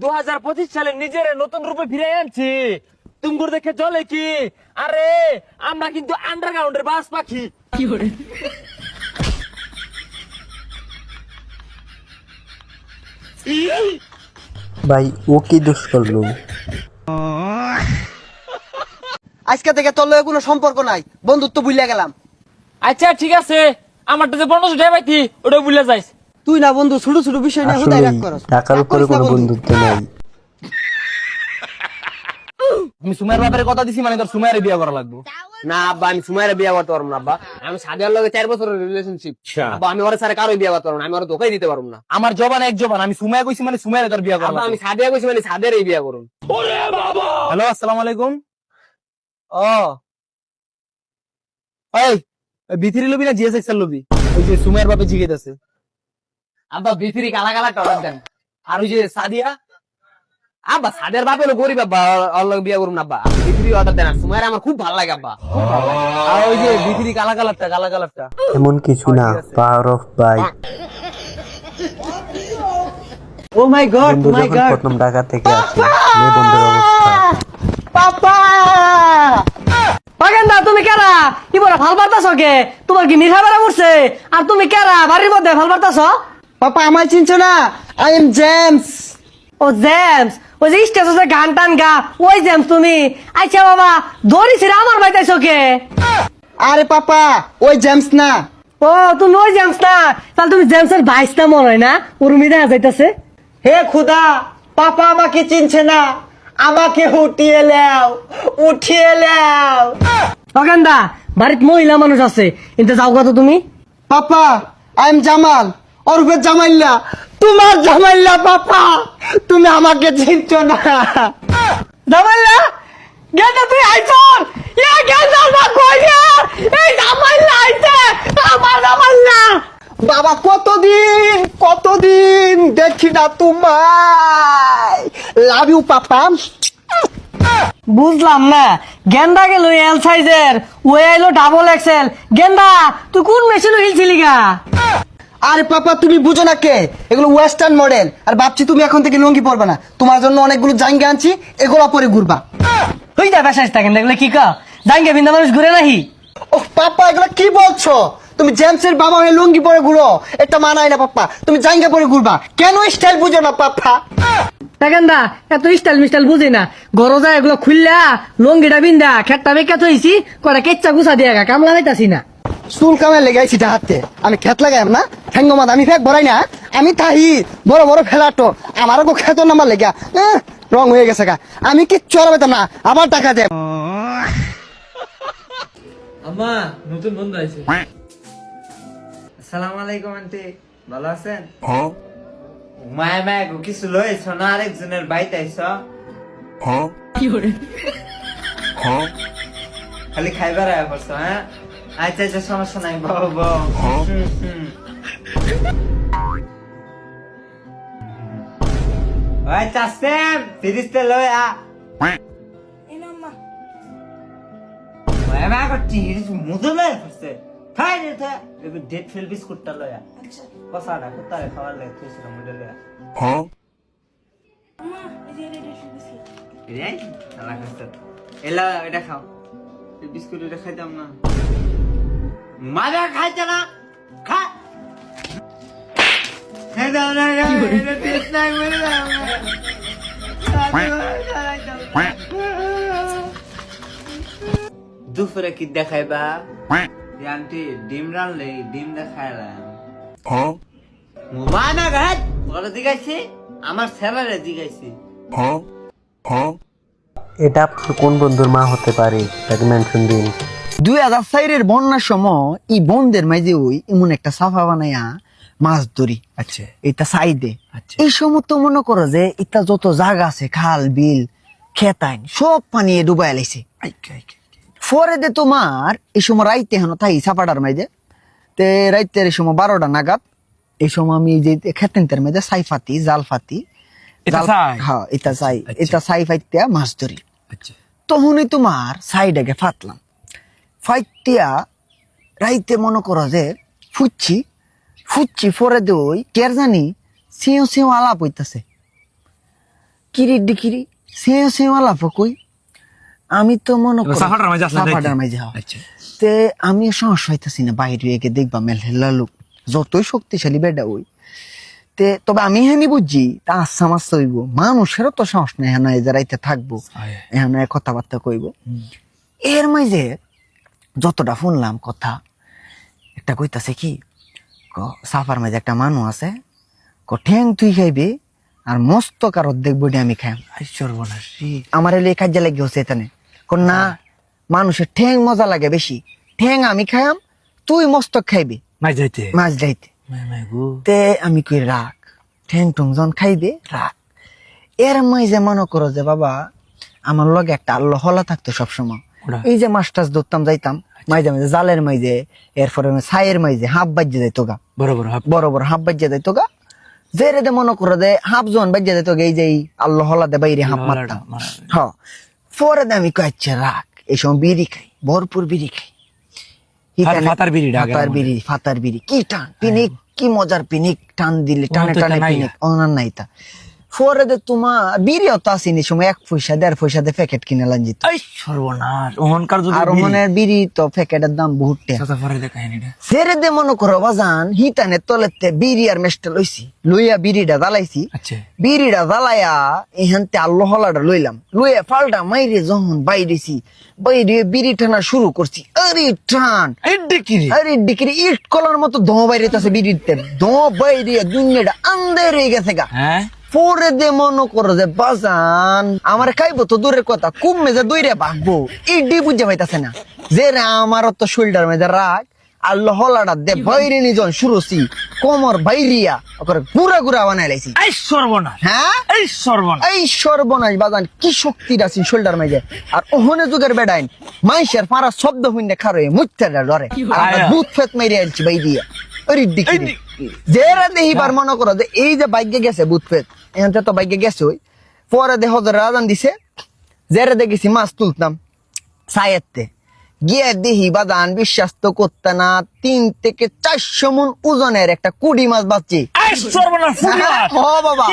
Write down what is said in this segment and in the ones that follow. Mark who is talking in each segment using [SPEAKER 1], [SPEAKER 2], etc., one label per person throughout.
[SPEAKER 1] দু হাজার পঁচিশ সালে নিজের নতুন রূপে ফিরে আনছি। তুমগুর দেখে চলে কি? আরে আমরা কিন্তু আন্ডারগ্রাউন্ডের বাস পাখি।
[SPEAKER 2] ভাই ও কি দোষ করল?
[SPEAKER 3] আজকে থেকে তোর লগে কোনো সম্পর্ক নাই। বন্ধুত্ব ভুলিয়া গেলাম।
[SPEAKER 1] আচ্ছা ঠিক আছে। আমারটা যে বন্ধু ওটা ভুলে যাইস।
[SPEAKER 3] তুই না বন্ধু ছোট ছোট বিষয় নিয়ে হুদায় রাগ করস।
[SPEAKER 2] টাকার উপরে কোনো বন্ধুত্ব নাই।
[SPEAKER 4] আমি সুমাইয়ের ব্যাপারে কথা দিছি মানে তোর সুমাইয়ের বিয়ে করা লাগবে। না আব্বা আমি সুমাইয়ের বিয়ে করতে পারব না আব্বা। আমি সাদিয়ার লগে চার বছরের রিলেশনশিপ আব্বা আমি ওর সাথে কারোই বিয়ে করতে পারব না আমি ওর ধোকাই দিতে পারব না। আমার জবান এক জবান আমি সুমাইয়া কইছি মানে সুমাইয়ের তোর বিয়ে করব আমি সাদিয়া কইছি মানে সাদিয়ার এই বিয়ে করুন। হ্যালো আসসালামু আলাইকুম। ও। এই বিথিরি লবি না জিএস এক্সেল লবি ওই যে সুমাইয়ের বাপে জিগেতেছে আব্বা বিথিরি কালা কালা টলার দেন। আর ওই যে সাদিয়া? আব্বা সাদের বাপে হলো গরিব আব্বা বিয়ে করুন আব্বা। বিথিরি অর্ডার দেন আমার খুব ভালো লাগে আব্বা। আর ওই যে বিথিরি কালা কালারটা কালা কালারটা।
[SPEAKER 2] এমন কিছু না power off bye
[SPEAKER 3] oh my god my god
[SPEAKER 2] প্রথম ঢাকা থেকে আসে মেয়ে বন্ধুর অবস্থা।
[SPEAKER 3] পাপা!
[SPEAKER 5] তুমি কেরা? কি বলে ভালো বার্তাছ কে? তোমার কি নিশা বেড়া পড়ছে আর তুমি কেরা? বাড়ির মধ্যে ভালো বার্তাছ
[SPEAKER 3] পাপা আমায় চিনছো না? I am James
[SPEAKER 5] O James ওই যে স্টেজে গান টান গা ওই জেমস তুমি। আচ্ছা বাবা দড়িছি আমার বাইতাইছ কে?
[SPEAKER 3] আরে পাপা ওই জেমস না।
[SPEAKER 5] ও তুমি ওই জেমস না। তাহলে তুমি জেমসের বাইশ না মনে হয় না? উর্মি দেখা যাইতাছে।
[SPEAKER 3] হে খুদা পাপা আমাকে চিনছে না। আমাকে উঠিয়ে লাও উঠিয়ে লাও।
[SPEAKER 5] বাগেন্দা বাড়িত মহিলা মানুষ আছে। কিন্তু যাও কত তুমি?
[SPEAKER 3] পাপা আই এম জামাল অরুপের জামাইল্লা। তোমার জামাইল্লা পাপা তুমি আমাকে চিনছো না।
[SPEAKER 5] জামাইলা গেন্দা তুই আইছর ইয়া গেন্দা না কইয়া এই জামাইলা আইছে, আমার জামাইলা
[SPEAKER 3] বাবা, কতদিন কতদিন দেখি না তোমায়। Love you papa.
[SPEAKER 5] বুঝলাম না গেন্দা গেল এল সাইজের ও এলো ডাবল এক্সেল গেন্দা তুই কোন মেশিন হিলছিলি গা?
[SPEAKER 3] আরে পাপা তুমি বুঝো না কে? এগুলো ওয়েস্টার্ন মডেল আর ভাবছি তুমি এখন থেকে লুঙ্গি পরবে না। তোমার জন্য অনেকগুলো জাঙ্গা আনছি এগুলো পরে ঘুরবা।
[SPEAKER 5] তুই যা বেসাইস থাকেন দেখলে কি কা জাঙ্গে বিন্দা মানুষ ঘুরে নাহি?
[SPEAKER 3] ও পাপা এগুলো কি বলছো? তুমি জেমসের বাবা হয়ে লুঙ্গি পরে ঘুরো। এটা মানায় না পাপা। তুমি জাঙ্গা পরে ঘুরবা। কেন স্টাইল বুঝো না পাপা?
[SPEAKER 5] গেন্দা এত স্টাইল মিস্টাইল বুঝি না। গরজা এগুলো খুললা লঙ্গিটা বিন্দা খেটটা বেকা থইছি কটা কেচ্চা গুছা দিয়া গা কামলা হইতাছি না।
[SPEAKER 3] চুল কামায় লেগাইছি হাতে আমি খেত লাগাই না ঠ্যাঙ্গ মাদ আমি ফেক ভরাই না। আমি তাহি বড় বড় ফেলাটো। আমারও গো খেত নামার লেগা। রং হয়ে গেছে গা। আমি কিচ্ছু আর পেতাম না আবার টাকা দে।
[SPEAKER 1] আম্মা নতুন বন্ধু আছে
[SPEAKER 6] আসসালামু আলাইকুম আন্টি। ভালো আছেন? মায়া মায়া গো কিছু লয়েছ না আরেকজনের বাইতে আইছ খালি খাইবার আয়া করছ হ্যাঁ আচ্ছা আচ্ছা সমস্যা নাই বাবা বাবা। ওই চাষেম ফিরিস্তে লয় আ। মায়া মায়া করছি মুদে লয় করছে খাই রে থা ডেট ফেল বিস্কুটটা লয়া কসাটা কোথায় খাবার লাগে তুই সেটা মুদে লয়া করছে এলা এটা খাও। বিস্কুট এটা খাইতাম না। মাজা খাইছে না খা। খাই দাও না এটা টেস্ট নাই মরে যাও। দুপুরে কি দেখাইবা? আন্টি ডিম রানলে ডিম দেখাইলাম। মানা ঘাট। বড় দিগাইছি আমার স্যালারে দিগাইছি
[SPEAKER 2] এটা আপনার কোন বন্ধুর মা হতে পারে? তাকে মেনশন দিন।
[SPEAKER 3] দুই হাজার চাইরের বন্যার সময় এই বন্ধের মাঝে ওই এমন একটা সাফা বানাইয়া মাছ ধরি। আচ্ছা। এটা সাইডে। আচ্ছা। এই সময় তো মনে করো যে এটা যত জায়গা আছে খাল বিল খেতাইন সব পানি ডুবাই লাইছে। পরে দে তোমার এই সময় রাইতে হেন তাই সাপাটার মাঝে। তে রাইতের এই সময় বারোটা নাগাদ এই সময় আমি যে খেতেনটার মাঝে সাই ফাতি জাল ফাতি
[SPEAKER 4] এটা
[SPEAKER 3] হ্যাঁ এটা এটা মাছ ধরি।
[SPEAKER 4] আচ্ছা।
[SPEAKER 3] তখনই তোমার সাইডে ফাটলাম। ফাইটিয়া রাইতে মনে করো যে ফুচ্ছি ফুচ্ছি পরে দই কের জানি সিও সিও আলাপ হইতাছে।
[SPEAKER 7] কিরি ডিকিরি সে সে আলাপ কই? আমি তো মনে করি
[SPEAKER 8] মাঝে
[SPEAKER 7] হ্যাঁ।
[SPEAKER 8] আচ্ছা।
[SPEAKER 7] তে আমি সমস্যা হইতাছি না বাইরে দেখবা মেল হেলা লোক যতই শক্তিশালী বেডা ওই। তে তবে আমি হেনি বুঝছি তা আচ্ছা মাস হইব। মানুষেরও তো সাহস নেই হ্যাঁ যারা ইতে থাকব এখানে কথাবার্তা কইব। এর মাঝে যতটা শুনলাম কথা একটা কইতাছে কি ক সাফার মাঝে একটা মানুষ আছে ক ঠ্যাং তুই খাইবি আর মস্ত কার অর্ধেক বডি আমি খাই আমার এলে কাজে লাগে হচ্ছে এখানে কোন না মানুষের ঠ্যাং মজা লাগে বেশি। ঠ্যাং আমি খাইম তুই মস্তক খাইবি।
[SPEAKER 8] মাই যাইতে।
[SPEAKER 7] মাছ যাইতে। তে আমি কই রাখ ঠ্যাং টুং জন খাইবে রাখ এর মাই যে মনে করো যে বাবা আমার লগে একটা আল্লাহ হলা থাকতো সবসময়। এই যে মাছ টাছ ধরতাম যাইতাম মাইজে মাঝে জালের মাইজে এরপরে ছাইয়ের মাইজে হাফ বাজ্যে যাইতো গা।
[SPEAKER 8] বরাবর
[SPEAKER 7] বড় হাফ বাজ্যে যাইতো গা। যে রে মনে করো দে হাফ জন বাজ্যে যাইতো গা, এই যে আল্লাহ হলা দে বাইরে হাফ মারতাম। হ্যাঁ পরে দে আমি কয়েছে রাখ এই সময় বিড়ি খাই ভরপুর বিড়ি খাই।
[SPEAKER 8] ফাতার বিড়ি
[SPEAKER 7] ফাতার বিড়ি ফাতার বিড়ি। কি টান পিনিক কি মজার পিনিক টান দিলে টানে টানে পিনিক। ওনার নাই পরে দে তোমার বিড়িও তো আসেনি সময় এক পয়সা দেড় পয়সা দিয়ে প্যাকেট কিনে লান যেত
[SPEAKER 8] এই সর্বনাশ ওহনকার যদি
[SPEAKER 7] আর মনের বিড়ি তো প্যাকেটের দাম বহুত টাকা
[SPEAKER 8] পরে দে কাহিনীটা
[SPEAKER 7] সেরে দে মনে করো বাজান হিতানে তলেতে বিড়ি আর মেস্টা লইছি। লইয়া বিড়িটা জ্বালাইছি।
[SPEAKER 8] আচ্ছা।
[SPEAKER 7] বিড়িটা জ্বালাইয়া এখানতে আল্লাহ হলাটা লইলাম। লইয়া ফালটা মাইরে যখন বাইরেছি বাইরে বিড়ি টানা শুরু করছি। আরে টান!
[SPEAKER 8] ডিকিরি।
[SPEAKER 7] আরে ডিকিরি ইট কলার মতো ধোঁ বাইরে আছে বিড়িতে ধোঁ বাইরে দুনিয়াটা আন্দের হয়ে গেছে গা।
[SPEAKER 8] হ্যাঁ?
[SPEAKER 7] পরে দে মনে করো যে বাজান আমার খাইবো তো দূরের কথা কুম মেজে দইরে ইডি বুঝে পাইতাছে না। যে রে আমার তো শোল্ডার মেজে রাখ আল্লাহ হলাটা দে বাইরে নিজন শুরুছি কোমর বাইরিয়া ওকে গুড়া গুড়া বানাই লাইছি।
[SPEAKER 8] এই সর্বনাশ।
[SPEAKER 7] হ্যাঁ?
[SPEAKER 8] এই সর্বনাশ।
[SPEAKER 7] এই সর্বনাশ বাজান কি শক্তি আছে শোল্ডার মেজে আর ওহনে যুগের বেডাইন মাইশের পাড়া শব্দ হইনে খারো মুত্যা ডরে
[SPEAKER 8] আয়া।
[SPEAKER 7] দুধ ফেত মেরে আনছি বাই রে। মনে করো যে এই যে বাইকে গেছে তো বাইকে গেছে ওই। পরে দেহ যে রাজান দিছে দেখেছি মাছ তুলতাম সায়েতে গিয়ে দেহি বাদান বিশ্বাস তো করতে না তিন থেকে চারশো মন ওজনের একটা কুড়ি মাছ। ও বাবা।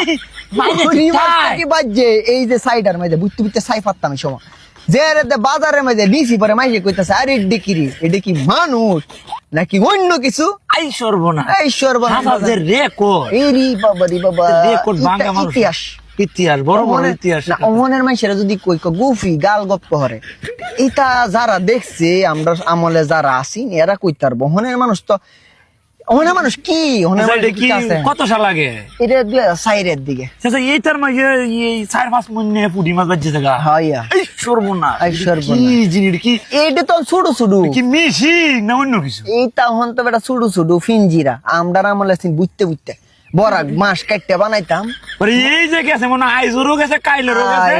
[SPEAKER 8] তাই।
[SPEAKER 7] কি বাজছে এই যে সাইডার মাঝে বুঝতে বুঝতে সাই পারতাম এই সময়। যে রে বাজারের মাঝে নিছি পরে মাইকে কইতাছে আরে ডিকিরি এটা কি মানুষ নাকি অন্য কিছু?
[SPEAKER 8] এই
[SPEAKER 7] এই
[SPEAKER 8] রেকর্ড
[SPEAKER 7] এরি বাবা রে বাবা।
[SPEAKER 8] রেকর্ড ভাঙা মানুষ।
[SPEAKER 7] ইতিহাস।
[SPEAKER 8] ইতিহাস বড় বড় ইতিহাস।
[SPEAKER 7] না অমনের মানুষেরা যদি কই গুফি গাল গপ্প করে। এটা যারা দেখছে আমরা আমলে যারা আছি এরা কইতার বহনের মানুষ তো হনের মানুষ কি?
[SPEAKER 8] আচ্ছা, কি? কত সাল লাগে
[SPEAKER 7] এটা সাইরের দিকে।
[SPEAKER 8] এইটার মাঝে এই চার পাঁচ মনে পুডি মাছ বাজছে থাকা
[SPEAKER 7] হ্যাঁ
[SPEAKER 8] এই
[SPEAKER 7] এই।
[SPEAKER 8] কি জিনিস কি
[SPEAKER 7] এইটা তো ছুডু ছুডু।
[SPEAKER 8] কি মিশি না অন্য কিছু?
[SPEAKER 7] এই তাহন তো বেটা ছুডু ছুডু ফিনজিরা। আমরা আমলে বুঝতে বুঝতে। বরাক মাস কাটতে বানাইতাম।
[SPEAKER 8] এই যে গেছে মনে আইজোরও গেছে কাইলেরও গেছে।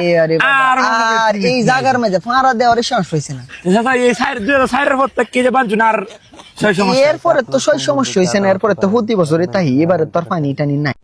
[SPEAKER 7] আরে এই জায়গার মাঝে ফাঁড়া দেওয়ার সাহস হয়েছে না।
[SPEAKER 8] চাচা এই সাইড দুই হাজার সাইডের প্রত্যেক কে যে বাঞ্চুন আর
[SPEAKER 7] এরপরে তো সই সমস্যা হয়েছে না এরপরে তো প্রতি বছরে তাই এবারে আর পানি টানি নাই।